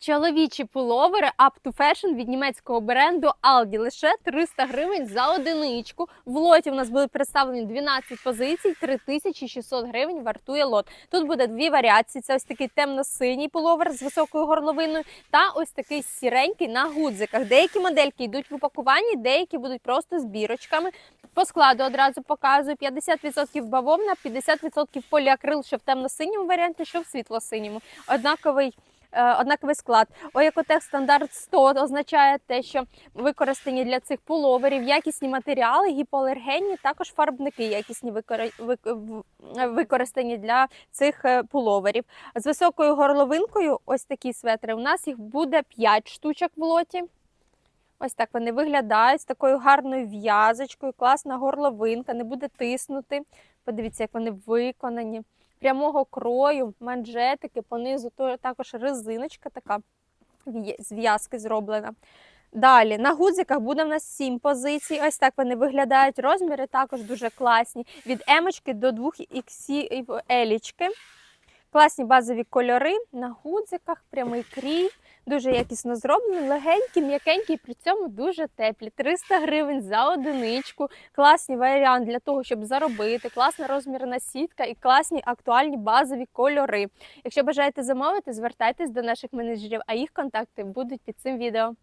Чоловічі пуловери Up to Fashion від німецького бренду Aldi. Лише 300 гривень за одиничку. В лоті у нас були представлені 12 позицій, 3600 гривень вартує лот. Тут буде дві варіації: це ось такий темно-синій пуловер з високою горловиною та ось такий сіренький на гудзиках. Деякі модельки йдуть в упакуванні, деякі будуть просто з бірочками. По складу одразу показую 50% бавовна, 50% поліакрил, що в темно-синьому варіанті, що в світло-синьому. Однаковий однаковий склад. Оекотех стандарт 100 означає те, що використані для цих пуловерів якісні матеріали, гіпоалергенні, також фарбники якісні використані для цих е, пуловерів. З високою горловинкою, ось такі светри. У нас їх буде 5 штучок в лоті. Ось так вони виглядають з такою гарною в'язочкою, класна горловинка, не буде тиснути. Подивіться, як вони виконані. Прямого крою, манжетики, понизу також резиночка така з в'язки зроблена. Далі на гудзиках буде в нас 7 позицій. Ось так вони виглядають. Розміри також дуже класні. Від емочки до 2 елічки. Класні базові кольори на гудзиках, прямий крій, дуже якісно зроблені, легенькі, м'якенькі, при цьому дуже теплі. 300 гривень за одиничку. Класний варіант для того, щоб заробити, класна розмірна сітка і класні актуальні базові кольори. Якщо бажаєте замовити, звертайтесь до наших менеджерів, а їх контакти будуть під цим відео.